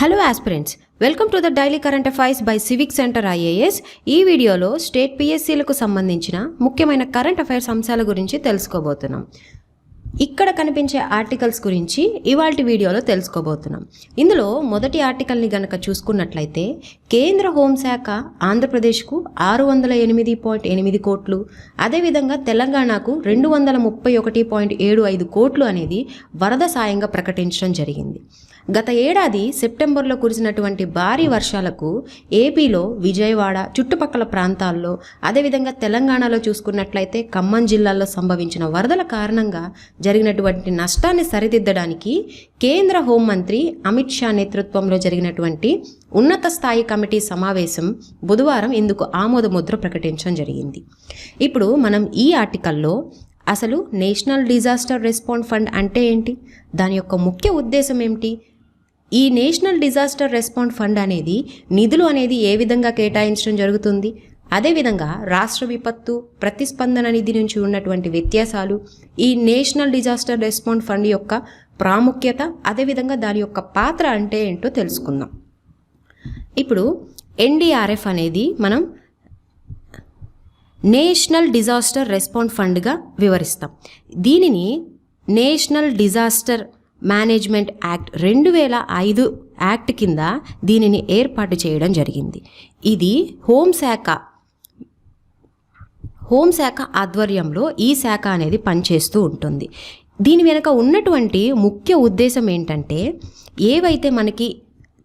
Hello aspirants welcome to the daily current affairs by civic centre IAS ఈ వీడియోలో state పిఎస్సీలకు సంబంధించిన ముఖ్యమైన current affairs అంశాల గురించి తెలుసుకోబోతున్నాం. ఇక్కడ కనిపించే ఆర్టికల్స్ గురించి ఇవాల్టి వీడియోలో తెలుసుకోబోతున్నాం. ఇందులో మొదటి ఆర్టికల్ని గనక చూసుకున్నట్లయితే కేంద్ర హోంశాఖ ఆంధ్రప్రదేశ్కు ఆరు వందల ఎనిమిది పాయింట్ ఎనిమిది కోట్లు అదేవిధంగా తెలంగాణకు రెండు వందల ముప్పై ఒకటి పాయింట్ ఏడు ఐదు కోట్లు అనేది వరద సాయంగా ప్రకటించడం జరిగింది. గత ఏడాది సెప్టెంబర్లో కురిసినటువంటి భారీ వర్షాలకు ఏపీలో విజయవాడ చుట్టుపక్కల ప్రాంతాల్లో అదేవిధంగా తెలంగాణలో చూసుకున్నట్లయితే ఖమ్మం జిల్లాలో సంభవించిన వరదల కారణంగా జరిగినటువంటి నష్టాన్ని సరిదిద్దడానికి కేంద్ర హోంమంత్రి అమిత్ షా నేతృత్వంలో జరిగినటువంటి ఉన్నత స్థాయి కమిటీ సమావేశం బుధవారం ఇందుకు ఆమోదముద్ర ప్రకటించడం జరిగింది. ఇప్పుడు మనం ఈ ఆర్టికల్లో అసలు నేషనల్ డిజాస్టర్ రెస్పాండ్ ఫండ్ అంటే ఏంటి? దాని యొక్క ముఖ్య ఉద్దేశం ఏమిటి? ఈ నేషనల్ డిజాస్టర్ రెస్పాండ్ ఫండ్ అనేది నిధులు అనేది ఏ విధంగా కేటాయించడం జరుగుతుంది? అదేవిధంగా రాష్ట్ర విపత్తు ప్రతిస్పందన నిధి నుంచి ఉన్నటువంటి వ్యత్యాసాలు ఈ నేషనల్ డిజాస్టర్ రెస్పాండ్ ఫండ్ యొక్క ప్రాముఖ్యత అదేవిధంగా దాని యొక్క పాత్ర అంటే ఏంటో తెలుసుకుందాం. ఇప్పుడు ఎన్డీఆర్ఎఫ్ అనేది మనం నేషనల్ డిజాస్టర్ రెస్పాండ్ ఫండ్గా వివరిస్తాం. దీనిని నేషనల్ డిజాస్టర్ మేనేజ్మెంట్ యాక్ట్ రెండు వేల ఐదు యాక్ట్ కింద దీనిని ఏర్పాటు చేయడం జరిగింది. ఇది హోంశాఖ హోంశాఖ ఆధ్వర్యంలో ఈ శాఖ అనేది పనిచేస్తూ ఉంటుంది. దీని వెనుక ఉన్నటువంటి ముఖ్య ఉద్దేశం ఏంటంటే ఏవైతే మనకి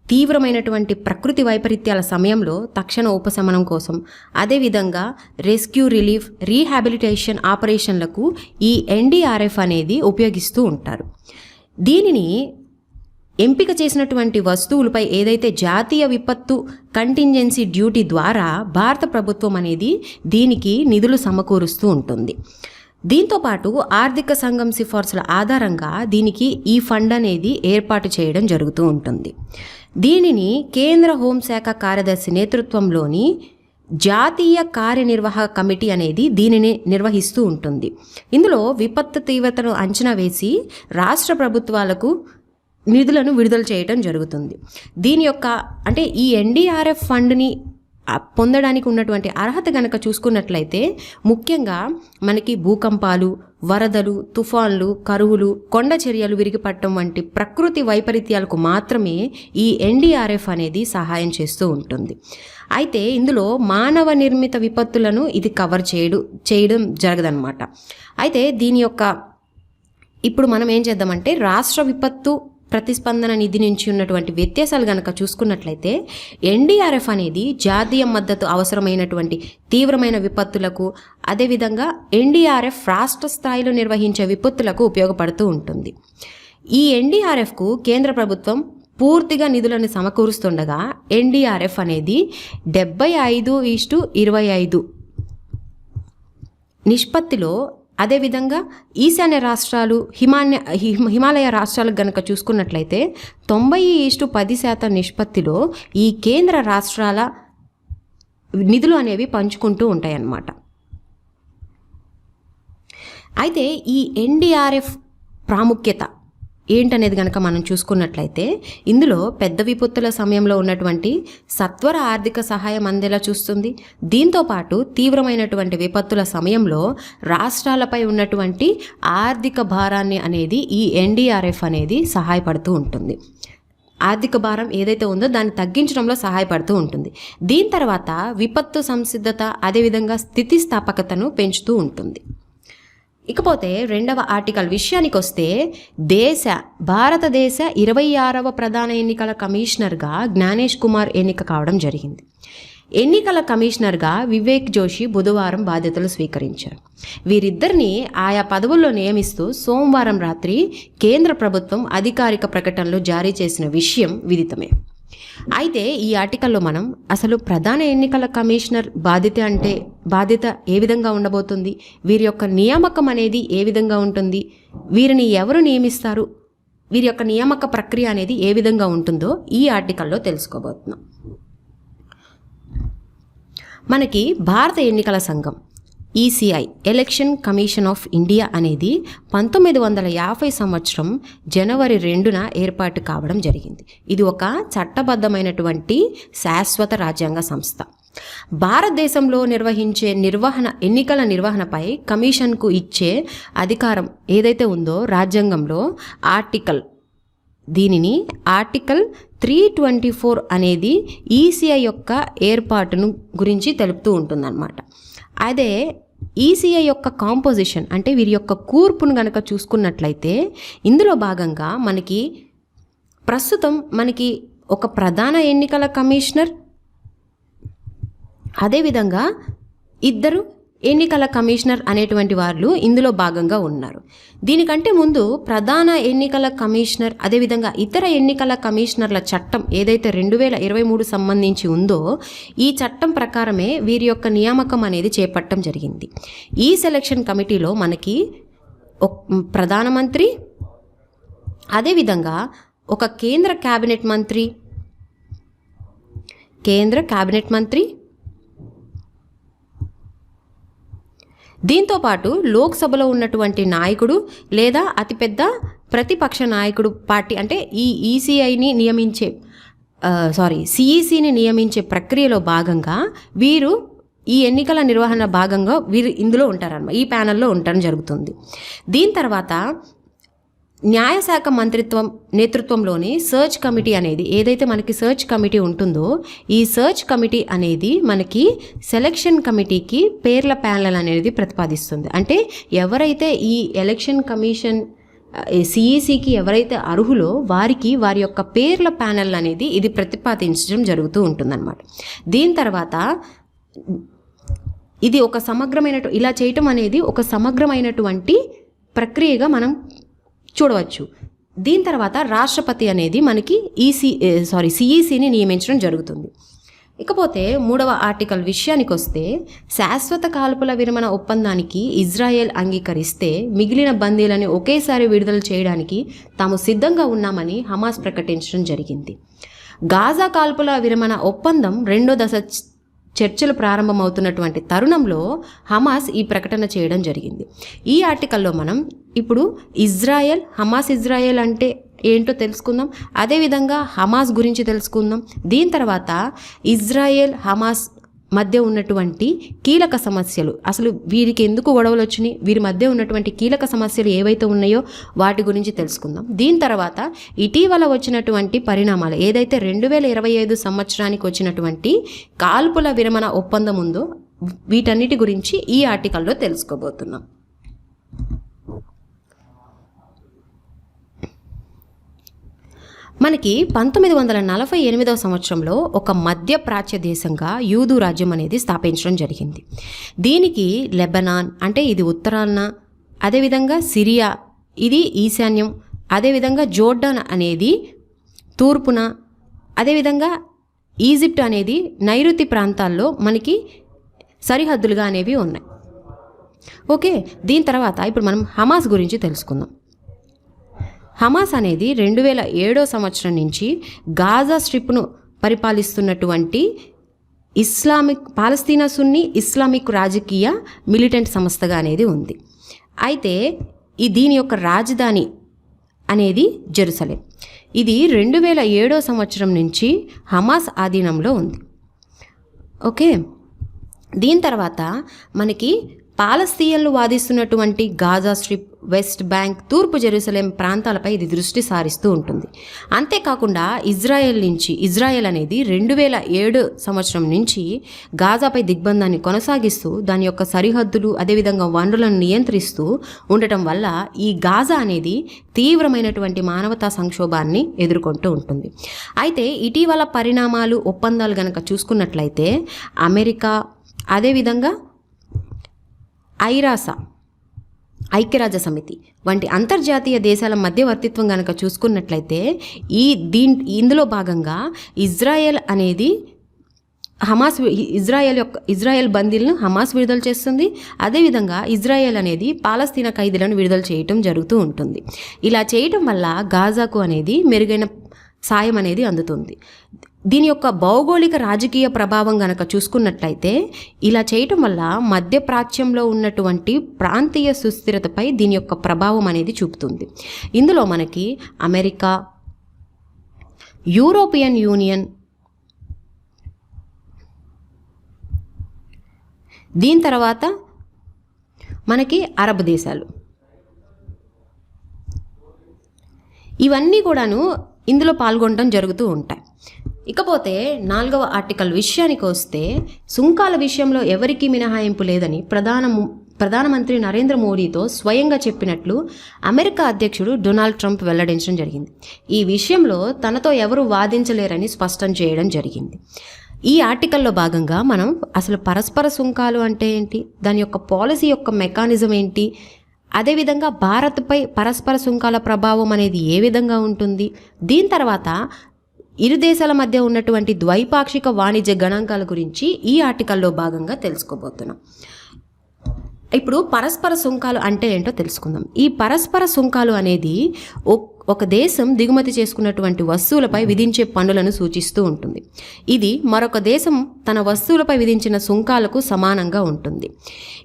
తీవ్రమైనటువంటి ప్రకృతి వైపరీత్యాల సమయంలో తక్షణ ఉపశమనం కోసం అదేవిధంగా రెస్క్యూ రిలీఫ్ రీహాబిలిటేషన్ ఆపరేషన్లకు ఈ ఎన్డీఆర్ఎఫ్ అనేది ఉపయోగిస్తూ ఉంటారు. దీనిని ఎంపిక చేసినటువంటి వస్తువులపై ఏదైతే జాతీయ విపత్తు కంటింజెన్సీ డ్యూటీ ద్వారా భారత ప్రభుత్వం అనేది దీనికి నిధులు సమకూరుస్తూ ఉంటుంది. దీంతోపాటు ఆర్థిక సంఘం సిఫార్సుల ఆధారంగా దీనికి ఈ ఫండ్ అనేది ఏర్పాటు చేయడం జరుగుతూ ఉంటుంది. దీనిని కేంద్ర హోంశాఖ కార్యదర్శి నేతృత్వంలోని జాతీయ కార్యనిర్వాహక కమిటీ అనేది దీనిని నిర్వహిస్తూ ఉంటుంది. ఇందులో విపత్తు తీవ్రతను అంచనా వేసి రాష్ట్ర ప్రభుత్వాలకు నిధులను విడుదల చేయడం జరుగుతుంది. దీని యొక్క అంటే ఈ ఎన్డీఆర్ఎఫ్ ఫండ్ని పొందడానికి ఉన్నటువంటి అర్హత కనుక చూసుకున్నట్లయితే ముఖ్యంగా మనకి భూకంపాలు వరదలు తుఫాన్లు కరువులు కొండ చర్యలు విరిగిపట్టడం వంటి ప్రకృతి వైపరీత్యాలకు మాత్రమే ఈ ఎన్డీఆర్ఎఫ్ అనేది సహాయం చేస్తూ ఉంటుంది. అయితే ఇందులో మానవ నిర్మిత విపత్తులను ఇది కవర్ చేయడు చేయడం జరగదన్నమాట. అయితే దీని యొక్క ఇప్పుడు మనం ఏం చేద్దామంటే రాష్ట్ర విపత్తు ప్రతిస్పందన నిధి నుంచి ఉన్నటువంటి వ్యత్యాసాలు కనుక చూసుకున్నట్లయితే ఎన్డీఆర్ఎఫ్ అనేది జాతీయ మద్దతు అవసరమైనటువంటి తీవ్రమైన విపత్తులకు అదేవిధంగా ఎన్డీఆర్ఎఫ్ రాష్ట్ర స్థాయిలో నిర్వహించే విపత్తులకు ఉపయోగపడుతూ ఉంటుంది. ఈ ఎన్డీఆర్ఎఫ్కు కేంద్ర ప్రభుత్వం పూర్తిగా నిధులను సమకూరుస్తుండగా ఎన్డీఆర్ఎఫ్ అనేది డెబ్బై ఐదు ఈస్టు ఇరవై ఐదు నిష్పత్తిలో అదేవిధంగా ఈశాన్య రాష్ట్రాలు హిమాన్య హిమ- హిమాలయ రాష్ట్రాలకు గనక చూసుకున్నట్లయితే తొంభై ఈస్టు పది శాతం నిష్పత్తిలో ఈ కేంద్ర రాష్ట్రాల నిధులు అనేవి పంచుకుంటూ ఉంటాయన్నమాట. అయితే ఈ ఎన్డీఆర్ఎఫ్ ప్రాముఖ్యత ఏంటనేది కనుక మనం చూసుకున్నట్లయితే ఇందులో పెద్ద విపత్తుల సమయంలో ఉన్నటువంటి సత్వర ఆర్థిక సహాయం అందేలా చూస్తుంది. దీంతోపాటు తీవ్రమైనటువంటి విపత్తుల సమయంలో రాష్ట్రాలపై ఉన్నటువంటి ఆర్థిక భారాన్ని అనేది ఈ ఎన్డీఆర్ఎఫ్ అనేది సహాయపడుతూ ఉంటుంది. ఆర్థిక భారం ఏదైతే ఉందో దాన్ని తగ్గించడంలో సహాయపడుతూ ఉంటుంది. దీని తర్వాత విపత్తు సంసిద్ధత అదేవిధంగా స్థితిస్థాపకతను పెంచుతూ ఉంటుంది. ఇకపోతే రెండవ ఆర్టికల్ విషయానికి వస్తే దేశ భారతదేశ ఇరవై ఆరవ ప్రధాన ఎన్నికల కమిషనర్గా జ్ఞానేష్ కుమార్ ఎన్నిక కావడం జరిగింది. ఎన్నికల కమిషనర్గా వివేక్ జోషి బుధవారం బాధ్యతలు స్వీకరించారు. వీరిద్దరిని ఆయా పదవుల్లో నియమిస్తూ సోమవారం రాత్రి కేంద్ర ప్రభుత్వం అధికారిక ప్రకటనలో జారీ చేసిన విషయం విదితమే. అయితే ఈ ఆర్టికల్లో మనం అసలు ప్రధాన ఎన్నికల కమిషనర్ బాధ్యత అంటే బాధ్యత ఏ విధంగా ఉండబోతుంది? వీరి యొక్క నియామకం అనేది ఏ విధంగా ఉంటుంది? వీరిని ఎవరు నియమిస్తారు? వీరి యొక్క నియామక ప్రక్రియ అనేది ఏ విధంగా ఉంటుందో ఈ ఆర్టికల్లో తెలుసుకోబోతున్నాం. మనకి భారత ఎన్నికల సంఘం ECI election commission of India అనేది పంతొమ్మిది వందల యాభై సంవత్సరం జనవరి రెండున ఏర్పాటు కావడం జరిగింది. ఇది ఒక చట్టబద్ధమైనటువంటి శాశ్వత రాజ్యాంగ సంస్థ. భారతదేశంలో నిర్వహించే నిర్వహణ ఎన్నికల నిర్వహణపై కమిషన్కు ఇచ్చే అధికారం ఏదైతే ఉందో రాజ్యాంగంలో ఆర్టికల్ దీనిని ఆర్టికల్ త్రీ ట్వంటీ ఫోర్ అనేది ఈసీఐ యొక్క ఏర్పాటును గురించి తెలుపుతూ ఉంటుందన్నమాట. అదే ఈసీఐ యొక్క కాంపోజిషన్ అంటే వీరి యొక్క కూర్పును గనక చూసుకున్నట్లయితే ఇందులో భాగంగా మనకి ప్రస్తుతం మనకి ఒక ప్రధాన ఎన్నికల కమిషనర్ అదేవిధంగా ఇద్దరు ఎన్నికల కమిషనర్ అనేటువంటి వాళ్ళు ఇందులో భాగంగా ఉన్నారు. దీనికంటే ముందు ప్రధాన ఎన్నికల కమిషనర్ అదేవిధంగా ఇతర ఎన్నికల కమిషనర్ల చట్టం ఏదైతే రెండు వేల ఇరవై మూడు సంబంధించి ఉందో ఈ చట్టం ప్రకారమే వీరి యొక్క నియామకం అనేది చేపట్టడం జరిగింది. ఈ సెలక్షన్ కమిటీలో మనకి ఒక ప్రధానమంత్రి అదేవిధంగా ఒక కేంద్ర కేబినెట్ మంత్రి కేంద్ర కేబినెట్ మంత్రి దీంతో పాటు లోక్సభలో ఉన్నటువంటి నాయకుడు లేదా అతిపెద్ద ప్రతిపక్ష నాయకుడు పార్టీ అంటే ఈ ఈసీఐని నియమించే సారీ సిఈసిని నియమించే ప్రక్రియలో భాగంగా వీరు ఈ ఎన్నికల నిర్వహణ భాగంగా వీరు ఇందులో ఉంటారన్నమాట ఈ ప్యానెల్లో ఉండటం జరుగుతుంది. దీని తర్వాత న్యాయశాఖ మంత్రిత్వం నేతృత్వంలోని సర్చ్ కమిటీ అనేది ఏదైతే మనకి సర్చ్ కమిటీ ఉంటుందో ఈ సర్చ్ కమిటీ అనేది మనకి సెలక్షన్ కమిటీకి పేర్ల ప్యానల్ అనేది ప్రతిపాదిస్తుంది. అంటే ఎవరైతే ఈ ఎలక్షన్ కమిషన్ సిఈసికి ఎవరైతే అర్హులో వారికి వారి యొక్క పేర్ల ప్యానల్ అనేది ఇది ప్రతిపాదించడం జరుగుతూ ఉంటుందన్నమాట. దీని తర్వాత ఇది ఒక సమగ్రమైన ఇలా చేయటం అనేది ఒక సమగ్రమైనటువంటి ప్రక్రియగా మనం చూడవచ్చు. దీని తర్వాత రాష్ట్రపతి అనేది మనకి ఈసీ సారీ సిఈసిని నియమించడం జరుగుతుంది. ఇకపోతే మూడవ ఆర్టికల్ విషయానికి వస్తే శాశ్వత కాల్పుల విరమణ ఒప్పందానికి ఇజ్రాయెల్ అంగీకరిస్తే మిగిలిన బందీలను ఒకేసారి విడుదల చేయడానికి తాము సిద్ధంగా ఉన్నామని హమాస్ ప్రకటించడం జరిగింది. గాజా కాల్పుల విరమణ ఒప్పందం రెండో దశ చర్చలు ప్రారంభమవుతున్నటువంటి తరుణంలో హమాస్ ఈ ప్రకటన చేయడం జరిగింది. ఈ ఆర్టికల్లో మనం ఇప్పుడు ఇజ్రాయెల్ హమాస్ ఇజ్రాయెల్ అంటే ఏంటో తెలుసుకుందాం. అదేవిధంగా హమాస్ గురించి తెలుసుకుందాం. దీని తర్వాత ఇజ్రాయెల్ హమాస్ మధ్య ఉన్నటువంటి కీలక సమస్యలు. అసలు వీరికి ఎందుకు గొడవలు వచ్చినాయి? వీరి మధ్య ఉన్నటువంటి కీలక సమస్యలు ఏవైతే ఉన్నాయో వాటి గురించి తెలుసుకుందాం. దీని తర్వాత ఇటీవల వచ్చినటువంటి పరిణామాలు ఏదైతే రెండు వేల ఇరవై ఐదు సంవత్సరానికి వచ్చినటువంటి కాల్పుల విరమణ ఒప్పందం ఉందో వీటన్నిటి గురించి ఈ ఆర్టికల్లో తెలుసుకోబోతున్నాం. మనకి పంతొమ్మిది వందల నలభై ఎనిమిదవ సంవత్సరంలో ఒక మధ్య ప్రాచ్య దేశంగా యూదు రాజ్యం అనేది స్థాపించడం జరిగింది. దీనికి లెబనాన్ అంటే ఇది ఉత్తరాన అదేవిధంగా సిరియా ఇది ఈశాన్యం అదేవిధంగా జోర్డాన్ అనేది తూర్పున అదేవిధంగా ఈజిప్ట్ అనేది నైరుతి ప్రాంతాల్లో మనకి సరిహద్దులుగా అనేవి ఉన్నాయి. ఓకే దీని తర్వాత ఇప్పుడు మనం హమాస్ గురించి తెలుసుకుందాం. హమాస్ అనేది రెండు వేల ఏడో సంవత్సరం నుంచి గాజా స్ట్రిప్ను పరిపాలిస్తున్నటువంటి ఇస్లామిక్ పాలస్తీనా సున్ని ఇస్లామిక్ రాజకీయ మిలిటెంట్ సంస్థగా అనేది ఉంది. అయితే ఈ దీని యొక్క రాజధాని అనేది జెరూసలేం. ఇది రెండు వేల ఏడో సంవత్సరం నుంచి హమాస్ ఆధీనంలో ఉంది. ఓకే? దీని తర్వాత మనకి పాలస్తీయన్లు వాదిస్తున్నటువంటి గాజా స్ట్రిప్ వెస్ట్ బ్యాంక్ తూర్పు జెరూసలేం ప్రాంతాలపై ఇది దృష్టి సారిస్తూ ఉంటుంది. అంతేకాకుండా ఇజ్రాయెల్ నుంచి ఇజ్రాయెల్ అనేది రెండు వేల ఏడు సంవత్సరం నుంచి గాజాపై దిగ్బంధాన్ని కొనసాగిస్తూ దాని యొక్క సరిహద్దులు అదేవిధంగా వనరులను నియంత్రిస్తూ ఉండటం వల్ల ఈ గాజా అనేది తీవ్రమైనటువంటి మానవతా సంక్షోభాన్ని ఎదుర్కొంటూ ఉంటుంది. అయితే ఇటీవల పరిణామాలు ఒప్పందాలు గనక చూసుకున్నట్లయితే అమెరికా అదేవిధంగా ఐరాస ఐక్యరాజ్య సమితి వంటి అంతర్జాతీయ దేశాల మధ్యవర్తిత్వం కనుక చూసుకున్నట్లయితే ఈ దీన్ ఇందులో భాగంగా ఇజ్రాయెల్ అనేది హమాస్ ఇజ్రాయెల్ యొక్క ఇజ్రాయెల్ బందీలను హమాస్ విడుదల చేస్తుంది. అదేవిధంగా ఇజ్రాయెల్ అనేది పాలస్తీనా ఖైదీలను విడుదల చేయటం జరుగుతూ ఉంటుంది. ఇలా చేయటం వల్ల గాజాకు అనేది మెరుగైన సాయం అనేది అందుతుంది. దీని యొక్క భౌగోళిక రాజకీయ ప్రభావం గనక చూసుకున్నట్లయితే ఇలా చేయటం వల్ల మధ్యప్రాచ్యంలో ఉన్నటువంటి ప్రాంతీయ సుస్థిరతపై దీని యొక్క ప్రభావం అనేది చూపుతుంది. ఇందులో మనకి అమెరికా యూరోపియన్ యూనియన్ దీని తర్వాత మనకి అరబ్ దేశాలు. ఇవన్నీ కూడాను ఇందులో పాల్గొనడం జరుగుతూ ఉంటాయి. ఇకపోతే నాలుగవ ఆర్టికల్ విషయానికి వస్తే సుంకాల విషయంలో ఎవరికీ మినహాయింపు లేదని ప్రధాన ప్రధానమంత్రి నరేంద్ర మోడీతో స్వయంగా చెప్పినట్లు అమెరికా అధ్యక్షుడు డొనాల్డ్ ట్రంప్ వెల్లడించడం జరిగింది. ఈ విషయంలో తనతో ఎవరు వాదించలేరని స్పష్టం చేయడం జరిగింది. ఈ ఆర్టికల్లో భాగంగా మనం అసలు పరస్పర సుంకాలు అంటే ఏంటి? దాని యొక్క పాలసీ యొక్క మెకానిజం ఏంటి? అదేవిధంగా భారత్పై పరస్పర సుంకాల ప్రభావం అనేది ఏ విధంగా ఉంటుంది? దీని తర్వాత ఇరు దేశాల మధ్య ఉన్నటువంటి ద్వైపాక్షిక వాణిజ్య గణాంకాల గురించి ఈ ఆర్టికల్లో భాగంగా తెలుసుకోబోతున్నాం. ఇప్పుడు పరస్పర సుంకాలు అంటే ఏంటో తెలుసుకుందాం. ఈ పరస్పర సుంకాలు అనేది ఒక దేశం దిగుమతి చేసుకున్నటువంటి వస్తువులపై విధించే పన్నులను సూచిస్తూ ఉంటుంది. ఇది మరొక దేశం తన వస్తువులపై విధించిన సుంకాలకు సమానంగా ఉంటుంది.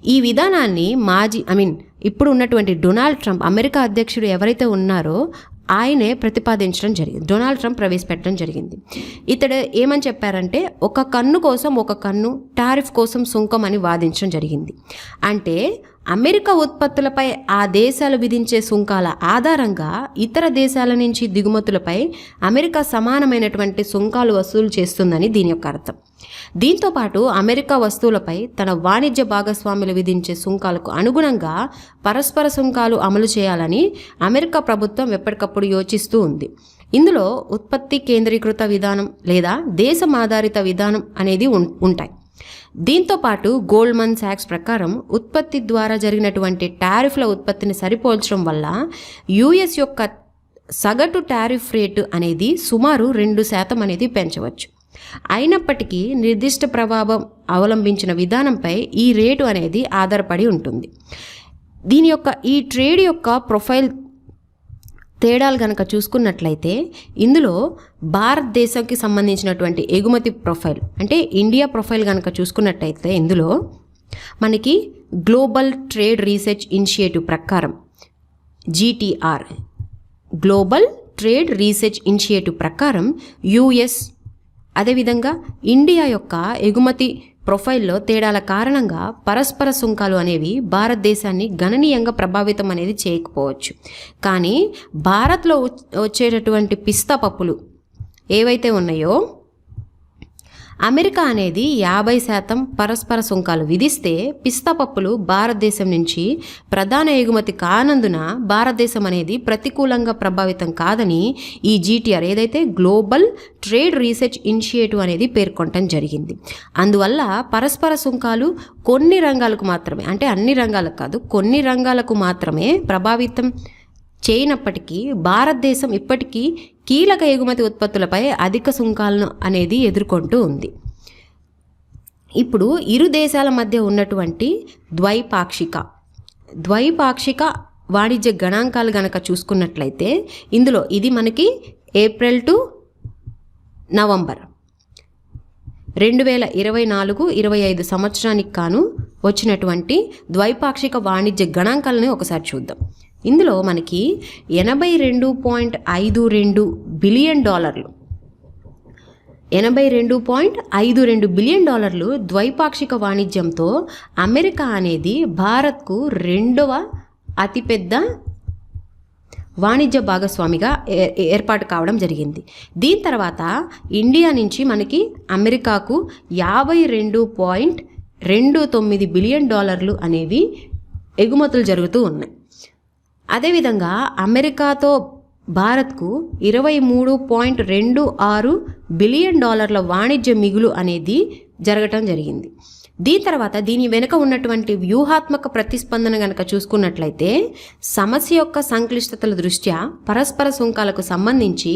ఈ విధానాన్ని మాజీ ఐ మీన్ ఇప్పుడు ఉన్నటువంటి డొనాల్డ్ ట్రంప్ అమెరికా అధ్యక్షుడు ఎవరైతే ఉన్నారో ఆయనే ప్రతిపాదించడం జరిగింది. డొనాల్డ్ ట్రంప్ ప్రవేశపెట్టడం జరిగింది. ఇతడు ఏమని చెప్పారంటే ఒక కన్ను కోసం ఒక కన్ను టారిఫ్ కోసం సుంకం అని వాదించడం జరిగింది. అంటే అమెరికా ఉత్పత్తులపై ఆ దేశాలు విధించే సుంకాల ఆధారంగా ఇతర దేశాల నుంచి దిగుమతులపై అమెరికా సమానమైనటువంటి సుంకాలు వసూలు చేస్తుందని దీని యొక్క అర్థం. దీంతోపాటు అమెరికా వస్తువులపై తన వాణిజ్య భాగస్వాములు విధించే సుంకాలకు అనుగుణంగా పరస్పర సుంకాలు అమలు చేయాలని అమెరికా ప్రభుత్వం ఎప్పటికప్పుడు యోచిస్తూ ఉంది. ఇందులో ఉత్పత్తి కేంద్రీకృత విధానం లేదా దేశం ఆధారిత విధానం అనేది ఉంటాయి. దీంతోపాటు గోల్డ్మన్ శాక్స్ ప్రకారం ఉత్పత్తి ద్వారా జరిగినటువంటి టారిఫ్ల ఉత్పత్తిని సరిపోల్చడం వల్ల యుఎస్ యొక్క సగటు టారిఫ్ రేటు అనేది సుమారు రెండు శాతం అనేది పెంచవచ్చు. అయినప్పటికీ నిర్దిష్ట ప్రభావం అవలంబించిన విధానంపై ఈ రేటు అనేది ఆధారపడి ఉంటుంది. దీని యొక్క ఈ ట్రేడ్ యొక్క ప్రొఫైల్ తేడాలు కనుక చూసుకున్నట్లయితే ఇందులో భారతదేశంకి సంబంధించినటువంటి ఎగుమతి ప్రొఫైల్ అంటే ఇండియా ప్రొఫైల్ కనుక చూసుకున్నట్లయితే ఇందులో మనకి గ్లోబల్ ట్రేడ్ రీసెర్చ్ ఇనిషియేటివ్ ప్రకారం GTR global trade research initiative ప్రకారం యుఎస్ అదేవిధంగా ఇండియా యొక్క ఎగుమతి ప్రొఫైల్లో తేడాల కారణంగా పరస్పర సుంకాలు అనేవి భారతదేశాన్ని గణనీయంగా ప్రభావితం అనేది చేయకపోవచ్చు. కానీ భారత్లో వచ్చేటటువంటి పిస్తా పప్పులు ఏవైతే ఉన్నాయో అమెరికా అనేది యాభై శాతం పరస్పర సుంకాలు విధిస్తే పిస్తా పప్పులు భారతదేశం నుంచి ప్రధాన ఎగుమతి కానందున భారతదేశం అనేది ప్రతికూలంగా ప్రభావితం కాదని ఈ జీటీఆర్ ఏదైతే గ్లోబల్ ట్రేడ్ రీసెర్చ్ ఇనిషియేటివ్ అనేది పేర్కొనటం జరిగింది. అందువల్ల పరస్పర సుంకాలు కొన్ని రంగాలకు మాత్రమే అంటే అన్ని రంగాలకు కాదు కొన్ని రంగాలకు మాత్రమే ప్రభావితం చేయనప్పటికీ భారతదేశం ఇప్పటికీ కీలక ఎగుమతి ఉత్పత్తులపై అధిక సుంకాలను అనేది ఎదుర్కొంటూ ఉంది. ఇప్పుడు ఇరు దేశాల మధ్య ఉన్నటువంటి ద్వైపాక్షిక ద్వైపాక్షిక వాణిజ్య గణాంకాలు గనక చూసుకున్నట్లయితే ఇందులో ఇది మనకి ఏప్రిల్ టు నవంబర్ రెండు వేల ఇరవై నాలుగు ఇరవై ఐదు సంవత్సరానికి కాను వచ్చినటువంటి ద్వైపాక్షిక వాణిజ్య గణాంకాలని ఒకసారి చూద్దాం. ఇందులో మనకి ఎనభై రెండు పాయింట్ ఐదు రెండు బిలియన్ డాలర్లు. ఎనభై రెండు పాయింట్ ఐదు రెండు బిలియన్ డాలర్లు ద్వైపాక్షిక వాణిజ్యంతో అమెరికా అనేది భారత్కు రెండవ అతిపెద్ద వాణిజ్య భాగస్వామిగా ఏర్పాటు కావడం జరిగింది. దీని తర్వాత ఇండియా నుంచి మనకి అమెరికాకు యాభై రెండు పాయింట్ రెండు తొమ్మిది బిలియన్ డాలర్లు అనేవి ఎగుమతులు జరుగుతూ ఉన్నాయి. అదేవిధంగా అమెరికాతో భారత్కు ఇరవై మూడు పాయింట్ రెండు ఆరు బిలియన్ డాలర్ల వాణిజ్య మిగులు అనేది జరగటం జరిగింది. దీని తర్వాత దీని వెనుక ఉన్నటువంటి వ్యూహాత్మక ప్రతిస్పందన కనుక చూసుకున్నట్లయితే సమస్య యొక్క సంక్లిష్టతల దృష్ట్యా పరస్పర సుంకాలకు సంబంధించి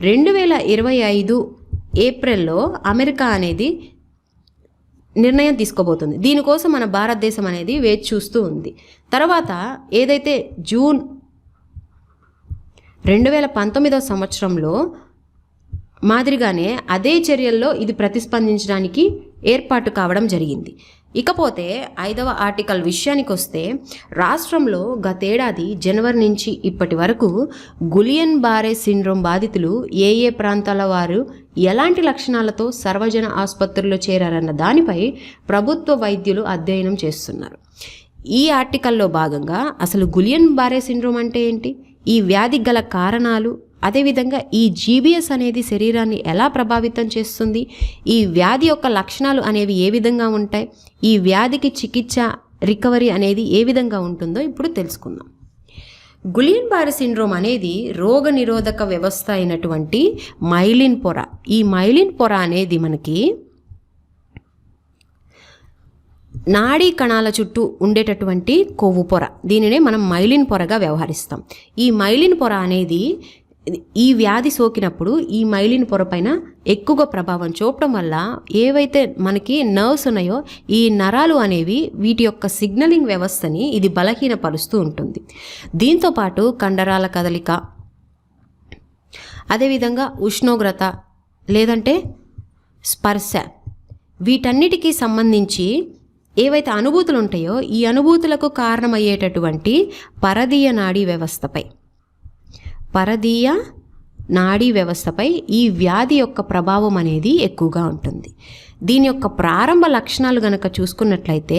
రెండు వేల ఇరవై ఐదు ఏప్రిల్లో అమెరికా అనేది నిర్ణయం తీసుకోబోతుంది. దీనికోసం మన భారతదేశం అనేది వేచి చూస్తూ ఉంది. తర్వాత ఏదైతే జూన్ రెండు వేల పంతొమ్మిదవ సంవత్సరంలో మాదిరిగానే అదే చర్యల్లో ఇది ప్రతిస్పందించడానికి ఏర్పాటు కావడం జరిగింది. ఇకపోతే ఐదవ ఆర్టికల్ విషయానికి వస్తే రాష్ట్రంలో గతేడాది జనవరి నుంచి ఇప్పటి వరకు గులియన్ బారే సిండ్రోమ్ బాధితులు ఏ ఏ ప్రాంతాల వారు ఎలాంటి లక్షణాలతో సర్వజన ఆసుపత్రుల్లో చేరారన్న దానిపై ప్రభుత్వ వైద్యులు అధ్యయనం చేస్తున్నారు. ఈ ఆర్టికల్లో భాగంగా అసలు గులియన్ బారే సిండ్రోమ్ అంటే ఏంటి? ఈ వ్యాధి గల కారణాలు అదేవిధంగా ఈ జీబీఎస్ అనేది శరీరాన్ని ఎలా ప్రభావితం చేస్తుంది? ఈ వ్యాధి యొక్క లక్షణాలు అనేవి ఏ విధంగా ఉంటాయి? ఈ వ్యాధికి చికిత్స రికవరీ అనేది ఏ విధంగా ఉంటుందో ఇప్పుడు తెలుసుకుందాం. గులియన్ బారి సిండ్రోమ్ అనేది రోగ నిరోధక వ్యవస్థ అయినటువంటి మైలిన్ పొర. ఈ మైలిన్ పొర అనేది మనకి నాడీ కణాల చుట్టూ ఉండేటటువంటి కొవ్వు పొర. దీనినే మనం మైలిన్ పొరగా వ్యవహరిస్తాం. ఈ మైలిన్ పొర అనేది ఈ వ్యాధి సోకినప్పుడు ఈ మైలిన్ పొరపైన ఎక్కువగా ప్రభావం చూపడం వల్ల ఏవైతే మనకి నర్వ్స్ ఉన్నాయో ఈ నరాలు అనేవి వీటి యొక్క సిగ్నలింగ్ వ్యవస్థని ఇది బలహీనపరుస్తూ ఉంటుంది. దీంతోపాటు కండరాల కదలిక అదేవిధంగా ఉష్ణోగ్రత లేదంటే స్పర్శ వీటన్నిటికీ సంబంధించి ఏవైతే అనుభూతులు ఉంటాయో ఈ అనుభూతులకు కారణమయ్యేటటువంటి పరదీయ నాడీ వ్యవస్థపై. పరదీయ నాడీ వ్యవస్థపై ఈ వ్యాధి యొక్క ప్రభావం అనేది ఎక్కువగా ఉంటుంది. దీని యొక్క ప్రారంభ లక్షణాలు గనక చూసుకున్నట్లయితే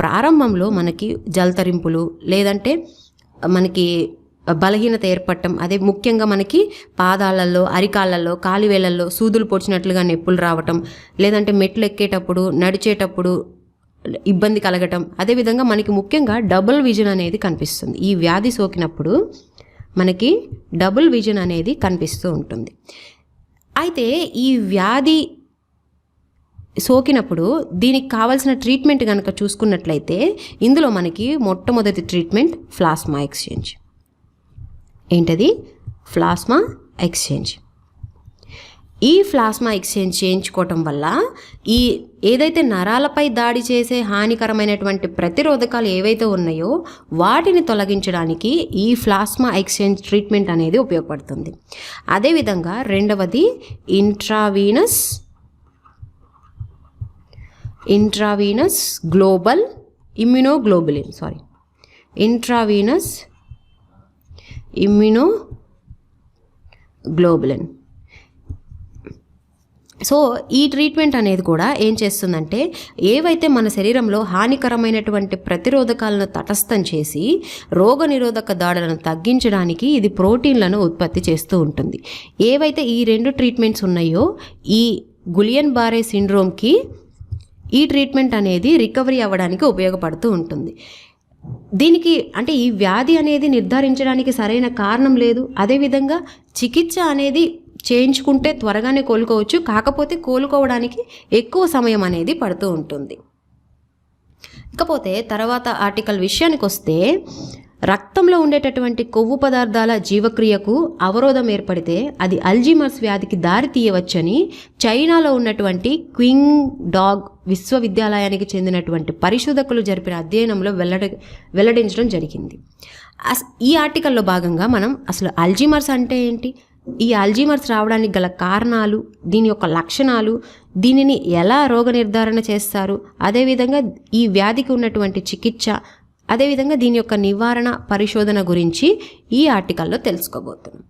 ప్రారంభంలో మనకి జలతరింపులు లేదంటే మనకి బలహీనత ఏర్పడటం అదే ముఖ్యంగా మనకి పాదాలలో అరికాళ్ళల్లో కాలివేళ్ళలో సూదులు పొడిచినట్లుగా నొప్పులు రావటం లేదంటే మెట్లు ఎక్కేటప్పుడు నడిచేటప్పుడు ఇబ్బంది కలగటం అదేవిధంగా మనకి ముఖ్యంగా డబుల్ విజన్ అనేది కనిపిస్తుంది. ఈ వ్యాధి సోకినప్పుడు మనకి డబుల్ విజన్ అనేది కనిపిస్తూ ఉంటుంది. అయితే ఈ వ్యాధి సోకినప్పుడు దీనికి కావాల్సిన ట్రీట్మెంట్ కనుక చూసుకున్నట్లయితే ఇందులో మనకి మొట్టమొదటి ట్రీట్మెంట్ ప్లాస్మా ఎక్స్చేంజ్. ఏంటది? Plasma exchange. ఈ ప్లాస్మా ఎక్స్చేంజ్ చేయించుకోవటం వల్ల ఈ ఏదైతే నరాలపై దాడి చేసే హానికరమైనటువంటి ప్రతిరోధకాలు ఏవైతే ఉన్నాయో వాటిని తొలగించడానికి ఈ ప్లాస్మా ఎక్స్చేంజ్ ట్రీట్మెంట్ అనేది ఉపయోగపడుతుంది. అదేవిధంగా రెండవది intravenous intravenous global immunoglobulin sorry intravenous immunoglobulin so ఈ ట్రీట్మెంట్ అనేది కూడా ఏం చేస్తుందంటే ఏవైతే మన శరీరంలో హానికరమైనటువంటి ప్రతిరోధకాలను తటస్థం చేసి రోగనిరోధక దాడులను తగ్గించడానికి ఇది ప్రోటీన్లను ఉత్పత్తి చేస్తూ ఉంటుంది. ఏవైతే ఈ రెండు ట్రీట్మెంట్స్ ఉన్నాయో ఈ గులియన్ బారే సిండ్రోమ్కి ఈ ట్రీట్మెంట్ అనేది రికవరీ అవ్వడానికి ఉపయోగపడుతూ ఉంటుంది. దీనికి అంటే ఈ వ్యాధి అనేది నిర్ధారించడానికి సరైన కారణం లేదు. అదేవిధంగా చికిత్స అనేది చేయించుకుంటే త్వరగానే కోలుకోవచ్చు. కాకపోతే కోలుకోవడానికి ఎక్కువ సమయం అనేది పడుతూ ఉంటుంది. ఇకపోతే తర్వాత ఆర్టికల్ విషయానికి వస్తే రక్తంలో ఉండేటటువంటి కొవ్వు పదార్థాల జీవక్రియకు అవరోధం ఏర్పడితే అది అల్జీమర్స్ వ్యాధికి దారి తీయవచ్చని చైనాలో ఉన్నటువంటి క్వింగ్ డాగ్ విశ్వవిద్యాలయానికి చెందినటువంటి పరిశోధకులు జరిపిన అధ్యయనంలో వెల్లడి వెల్లడించడం జరిగింది. అస్ ఈ ఆర్టికల్లో భాగంగా మనం అసలు అల్జీమర్స్ అంటే ఏంటి? ఈ అల్జీమర్స్ రావడానికి గల కారణాలు దీని యొక్క లక్షణాలు దీనిని ఎలా రోగ నిర్ధారణ చేస్తారు అదేవిధంగా ఈ వ్యాధికి ఉన్నటువంటి చికిత్స అదేవిధంగా దీని యొక్క నివారణ పరిశోధన గురించి ఈ ఆర్టికల్లో తెలుసుకోబోతున్నాం.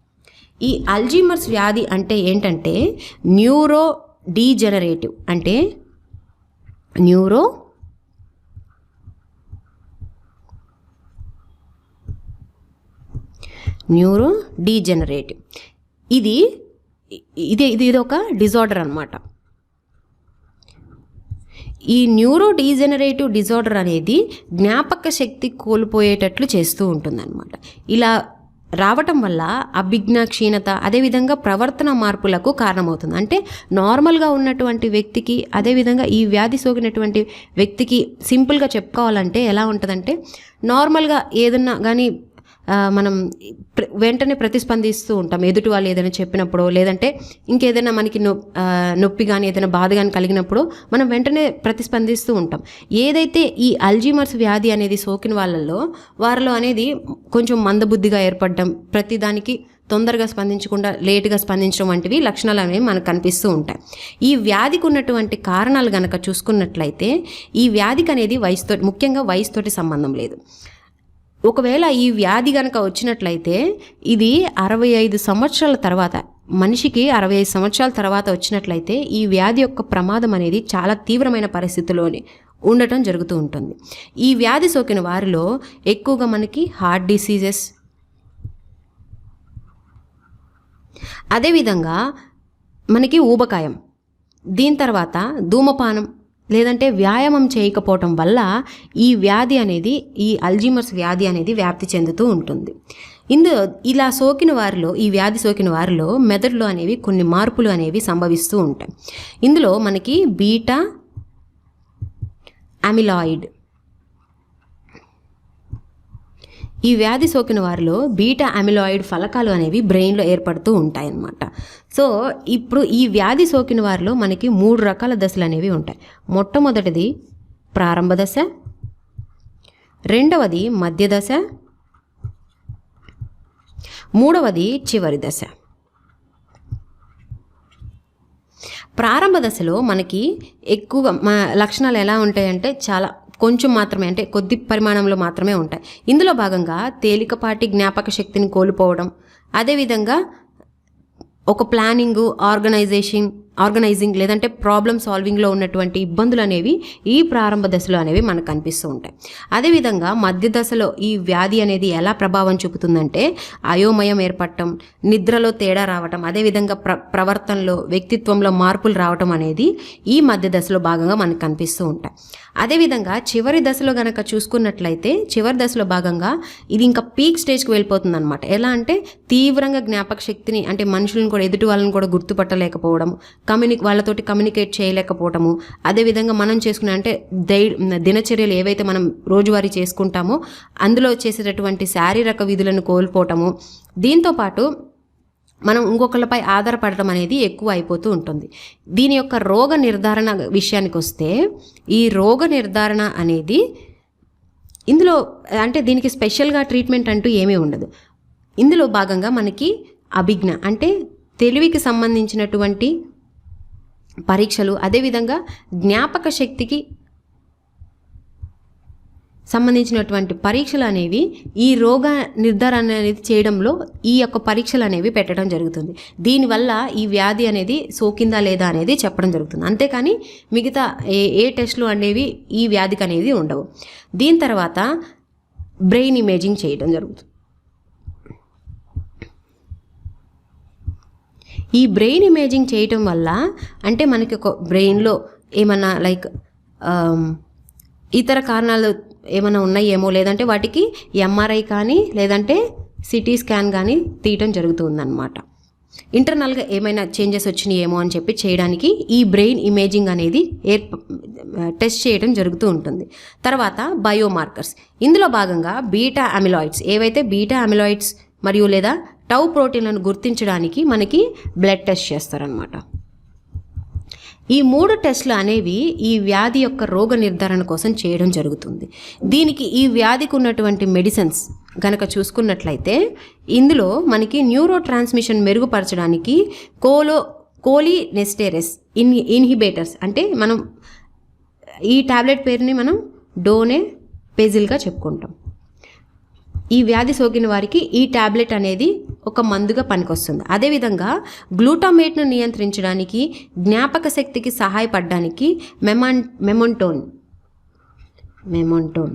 ఈ అల్జీమర్స్ వ్యాధి అంటే ఏంటంటే న్యూరో డీజనరేటివ్ అంటే న్యూరో న్యూరో డీజనరేటివ్ ఇది ఇది ఇది ఇది ఒక డిజార్డర్ అనమాట ఈ న్యూరో డీజనరేటివ్ డిజార్డర్ అనేది జ్ఞాపక శక్తి కోల్పోయేటట్లు చేస్తూ ఉంటుందన్నమాట. ఇలా రావటం వల్ల అభిజ్ఞా క్షీణత అదేవిధంగా ప్రవర్తన మార్పులకు కారణమవుతుంది. అంటే నార్మల్గా ఉన్నటువంటి వ్యక్తికి అదేవిధంగా ఈ వ్యాధి సోకినటువంటి వ్యక్తికి సింపుల్గా చెప్పుకోవాలంటే ఎలా ఉంటుందంటే నార్మల్గా ఏదన్నా కానీ మనం వెంటనే ప్రతిస్పందిస్తూ ఉంటాం. ఎదుటి వాళ్ళు ఏదైనా చెప్పినప్పుడు లేదంటే ఇంకేదైనా మనకి నొ నొప్పి కానీ ఏదైనా బాధ కానీ కలిగినప్పుడు మనం వెంటనే ప్రతిస్పందిస్తూ ఉంటాం. ఏదైతే ఈ అల్జీమర్స్ వ్యాధి అనేది సోకిన వాళ్ళల్లో వారిలో అనేది కొంచెం మందబుద్ధిగా ఏర్పడడం ప్రతిదానికి తొందరగా స్పందించకుండా లేటుగా స్పందించడం వంటివి లక్షణాలు అనేవి మనకు కనిపిస్తూ ఉంటాయి. ఈ వ్యాధికి ఉన్నటువంటి కారణాలు గనక చూసుకున్నట్లయితే ఈ వ్యాధికి అనేది వయసుతో ముఖ్యంగా వయసుతోటి సంబంధం లేదు. ఒకవేళ ఈ వ్యాధి కనుక వచ్చినట్లయితే ఇది అరవై ఐదు సంవత్సరాల తర్వాత మనిషికి అరవై ఐదు సంవత్సరాల తర్వాత వచ్చినట్లయితే ఈ వ్యాధి యొక్క ప్రమాదం అనేది చాలా తీవ్రమైన పరిస్థితిలోని ఉండటం జరుగుతూ ఉంటుంది. ఈ వ్యాధి సోకిన వారిలో ఎక్కువగా మనకి హార్ట్ డిసీజెస్. అదేవిధంగా మనకి ఊబకాయం దీని తర్వాత ధూమపానం లేదంటే వ్యాయామం చేయకపోవటం వల్ల ఈ వ్యాధి అనేది ఈ అల్జీమర్స్ వ్యాధి అనేది వ్యాప్తి చెందుతూ ఉంటుంది. ఇందులో ఇలా సోకిన వారిలో ఈ వ్యాధి సోకిన వారిలో మెదడులో అనేవి కొన్ని మార్పులు అనేవి సంభవిస్తూ ఉంటాయి. ఇందులో మనకి బీటా అమిలాయిడ్. ఈ వ్యాధి సోకిన వారిలో బీటా అమిలాయిడ్ ఫలకాలు అనేవి బ్రెయిన్లో ఏర్పడుతూ ఉంటాయన్నమాట. సో ఇప్పుడు ఈ వ్యాధి సోకిన వారిలో మనకి మూడు రకాల దశలు అనేవి ఉంటాయి. మొట్టమొదటిది ప్రారంభ దశ రెండవది మధ్య దశ మూడవది చివరి దశ. ప్రారంభ దశలో మనకి ఎక్కువ మా లక్షణాలు ఎలా ఉంటాయంటే చాలా కొంచెం మాత్రమే అంటే కొద్ది పరిమాణంలో మాత్రమే ఉంటాయి. ఇందులో భాగంగా తేలికపాటి జ్ఞాపక శక్తిని కోల్పోవడం అదేవిధంగా ఒక ప్లానింగు ఆర్గనైజేషన్ ఆర్గనైజింగ్ లేదంటే ప్రాబ్లమ్ సాల్వింగ్లో ఉన్నటువంటి ఇబ్బందులు అనేవి ఈ ప్రారంభ దశలో అనేవి మనకు కనిపిస్తూ ఉంటాయి. అదేవిధంగా మధ్య దశలో ఈ వ్యాధి అనేది ఎలా ప్రభావం చూపుతుందంటే అయోమయం ఏర్పడటం నిద్రలో తేడా రావటం అదేవిధంగా ప్ర ప్రవర్తనలో వ్యక్తిత్వంలో మార్పులు రావటం అనేది ఈ మధ్య దశలో భాగంగా మనకు కనిపిస్తూ ఉంటాయి. అదేవిధంగా చివరి దశలో గనక చూసుకున్నట్లయితే చివరి దశలో భాగంగా ఇది ఇంకా పీక్ స్టేజ్కి వెళ్ళిపోతుంది అనమాట ఎలా అంటే తీవ్రంగా జ్ఞాపక శక్తిని అంటే మనుషులను కూడా ఎదుటి వాళ్ళని కూడా గుర్తుపట్టలేకపోవడం కమ్యూని వాళ్ళతోటి కమ్యూనికేట్ చేయలేకపోవటము. అదేవిధంగా మనం చేసుకునే అంటే దై దినచర్యలు ఏవైతే మనం రోజువారీ చేసుకుంటామో అందులో చేసేటటువంటి శారీరక విధులను కోల్పోవటము దీంతోపాటు మనం ఇంకొకళ్ళపై ఆధారపడటం అనేది ఎక్కువ అయిపోతూ ఉంటుంది. దీని యొక్క రోగ నిర్ధారణ విషయానికి వస్తే ఈ రోగ నిర్ధారణ అనేది ఇందులో అంటే దీనికి స్పెషల్గా ట్రీట్మెంట్ అంటూ ఏమీ ఉండదు. ఇందులో భాగంగా మనకి అభిజ్ఞ అంటే తెలివికి సంబంధించినటువంటి పరీక్షలు అదేవిధంగా జ్ఞాపక శక్తికి సంబంధించినటువంటి పరీక్షలు అనేవి ఈ రోగ నిర్ధారణ అనేది చేయడంలో ఈ యొక్క పరీక్షలు అనేవి పెట్టడం జరుగుతుంది. దీనివల్ల ఈ వ్యాధి అనేది సోకిందా లేదా అనేది చెప్పడం జరుగుతుంది. అంతేకాని మిగతా ఏ ఏ టెస్ట్లు అనేవి ఈ వ్యాధికి అనేది ఉండవు. దీని తర్వాత బ్రెయిన్ ఇమేజింగ్ చేయడం జరుగుతుంది. ఈ బ్రెయిన్ ఇమేజింగ్ చేయటం వల్ల అంటే మనకి ఒక బ్రెయిన్లో ఏమన్నా లైక్ um, ఇతర కారణాలు ఏమైనా ఉన్నాయేమో లేదంటే వాటికి ఎంఆర్ఐ కానీ లేదంటే సిటీ స్కాన్ కానీ తీయటం జరుగుతుందన్నమాట. ఇంటర్నల్గా ఏమైనా చేంజెస్ వచ్చినాయేమో అని చెప్పి చేయడానికి ఈ బ్రెయిన్ ఇమేజింగ్ అనేది ఏర్ టెస్ట్ చేయడం జరుగుతూ ఉంటుంది. తర్వాత బయోమార్కర్స్ ఇందులో భాగంగా బీటా అమిలాయిడ్స్ ఏవైతే బీటా అమిలాయిడ్స్ మరియు లేదా టౌ ప్రోటీన్లను గుర్తించడానికి మనకి బ్లడ్ టెస్ట్ చేస్తారనమాట ఈ మూడు టెస్టులు అనేవి ఈ వ్యాధి యొక్క రోగ నిర్ధారణ కోసం చేయడం జరుగుతుంది. దీనికి ఈ వ్యాధికి ఉన్నటువంటి మెడిసిన్స్ గనక చూసుకున్నట్లయితే ఇందులో మనకి న్యూరో ట్రాన్స్మిషన్ మెరుగుపరచడానికి కోలో కోలీ నెస్టేరెస్ ఇన్ ఇన్హిబేటర్స్ అంటే మనం ఈ టాబ్లెట్ పేరుని మనం డోనే పెజిల్గా చెప్పుకుంటాం. ఈ వ్యాధి సోకిన వారికి ఈ టాబ్లెట్ అనేది ఒక మందుగా పనికొస్తుంది. అదేవిధంగా గ్లూటామేట్ను నియంత్రించడానికి జ్ఞాపక శక్తికి సహాయపడడానికి మెమాన్ మెమొంటోన్ మెమొంటోన్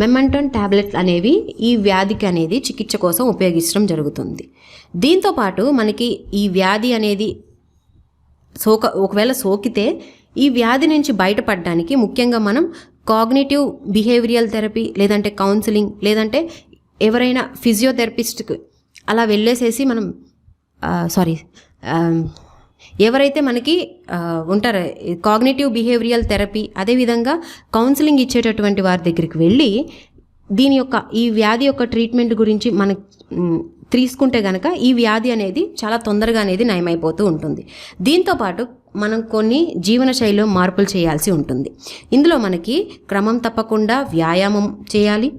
మెమంటోన్ ట్యాబ్లెట్ అనేవి ఈ వ్యాధికి అనేది చికిత్స కోసం ఉపయోగించడం జరుగుతుంది. దీంతోపాటు మనకి ఈ వ్యాధి అనేది సోక ఒకవేళ సోకితే ఈ వ్యాధి నుంచి బయటపడడానికి ముఖ్యంగా మనం కాగ్నేటివ్ బిహేవియల్ థెరపీ లేదంటే కౌన్సిలింగ్ లేదంటే ఎవరైనా ఫిజియోథెరపిస్ట్కి అలా వెళ్ళేసేసి మనం సారీ ఎవరైతే మనకి ఉంటారో కాగ్నేటివ్ బిహేవియల్ థెరపీ అదేవిధంగా కౌన్సిలింగ్ ఇచ్చేటటువంటి వారి దగ్గరికి వెళ్ళి దీని యొక్క ఈ వ్యాధి యొక్క ట్రీట్మెంట్ గురించి మనం తీసుకుంటే కనుక ఈ వ్యాధి అనేది చాలా తొందరగా అనేది నయమైపోతూ ఉంటుంది. దీంతోపాటు మనం కొన్ని జీవనశైలిలో మార్పులు చేయాల్సి ఉంటుంది. ఇందులో మనకి క్రమం తప్పకుండా వ్యాయామం చేయాలి.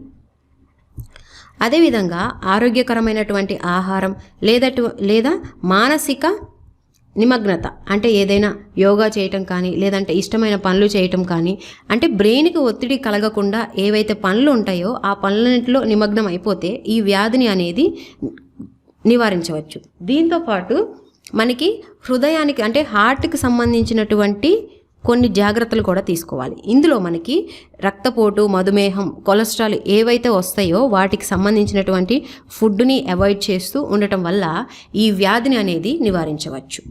అదేవిధంగా ఆరోగ్యకరమైనటువంటి ఆహారం లేదటు లేదా మానసిక నిమగ్నత అంటే ఏదైనా యోగా చేయటం కానీ లేదంటే ఇష్టమైన పనులు చేయటం కానీ అంటే బ్రెయిన్కి ఒత్తిడి కలగకుండా ఏవైతే పనులు ఉంటాయో ఆ పనులన్నింటిలో నిమగ్నం అయిపోతే ఈ వ్యాధిని అనేది నివారించవచ్చు. దీంతో పాటు మనకి హృదయానికి అంటే హార్ట్కి సంబంధించినటువంటి కొన్ని జాగ్రత్తలు కూడా తీసుకోవాలి. ఇందులో మనకి రక్తపోటు మధుమేహం కొలెస్ట్రాల్ ఏవైతే వస్తాయో వాటికి సంబంధించినటువంటి ఫుడ్ని అవాయిడ్ చేస్తూ ఉండటం వల్ల ఈ వ్యాధిని అనేది నివారించవచ్చు.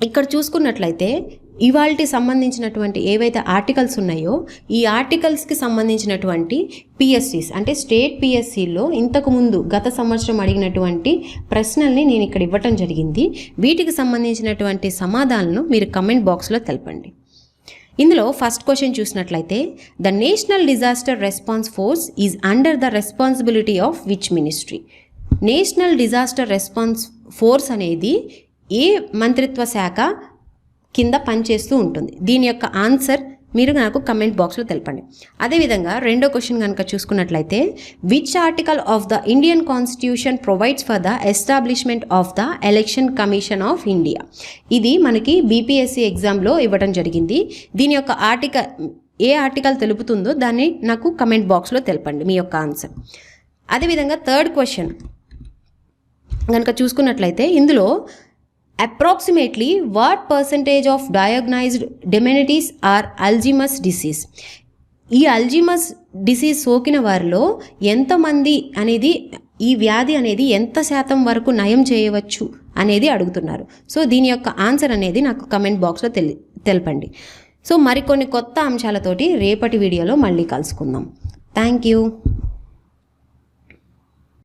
ఇక్కడ చూసుకున్నట్లయితే ఇవాల్టి సంబంధించినటువంటి ఏవైతే ఆర్టికల్స్ ఉన్నాయో ఈ ఆర్టికల్స్కి సంబంధించినటువంటి పిఎస్సిస్ అంటే స్టేట్ పిఎస్సిలో ఇంతకుముందు గత సంవత్సరం అడిగినటువంటి ప్రశ్నల్ని నేను ఇక్కడ ఇవ్వటం జరిగింది. వీటికి సంబంధించినటువంటి సమాధానాలను మీరు కమెంట్ బాక్స్లో తెలపండి. ఇందులో ఫస్ట్ క్వశ్చన్ చూసినట్లయితే the national disaster response force is under the responsibility of which ministry national disaster response force అనేది ఏ మంత్రిత్వ శాఖ కింద పనిచేస్తూ ఉంటుంది. దీని యొక్క ఆన్సర్ మీరు నాకు కమెంట్ బాక్స్లో తెలపండి. అదేవిధంగా రెండో క్వశ్చన్ కనుక చూసుకున్నట్లయితే which article of the Indian constitution provides for the establishment of the election commission of India ఇది మనకి బీపీఎస్సీ ఎగ్జామ్లో ఇవ్వడం జరిగింది. దీని యొక్క ఆర్టికల్ ఏ ఆర్టికల్ తెలుపుతుందో దాన్ని నాకు కమెంట్ బాక్స్లో తెలపండి మీ యొక్క ఆన్సర్. అదేవిధంగా థర్డ్ క్వశ్చన్ కనుక చూసుకున్నట్లయితే ఇందులో approximately what percentage of diagnosed dementias are Alzheimer's disease ఈ అల్జిమస్ డిసీజ్ సోకిన వారిలో ఎంతమంది అనేది ఈ వ్యాధి అనేది ఎంత శాతం వరకు నయం చేయవచ్చు అనేది అడుగుతున్నారు. సో దీని యొక్క ఆన్సర్ అనేది నాకు కమెంట్ బాక్స్లో తెలి తెలపండి. సో మరికొన్ని కొత్త అంశాలతోటి రేపటి వీడియోలో మళ్ళీ కలుసుకుందాం. Thank you.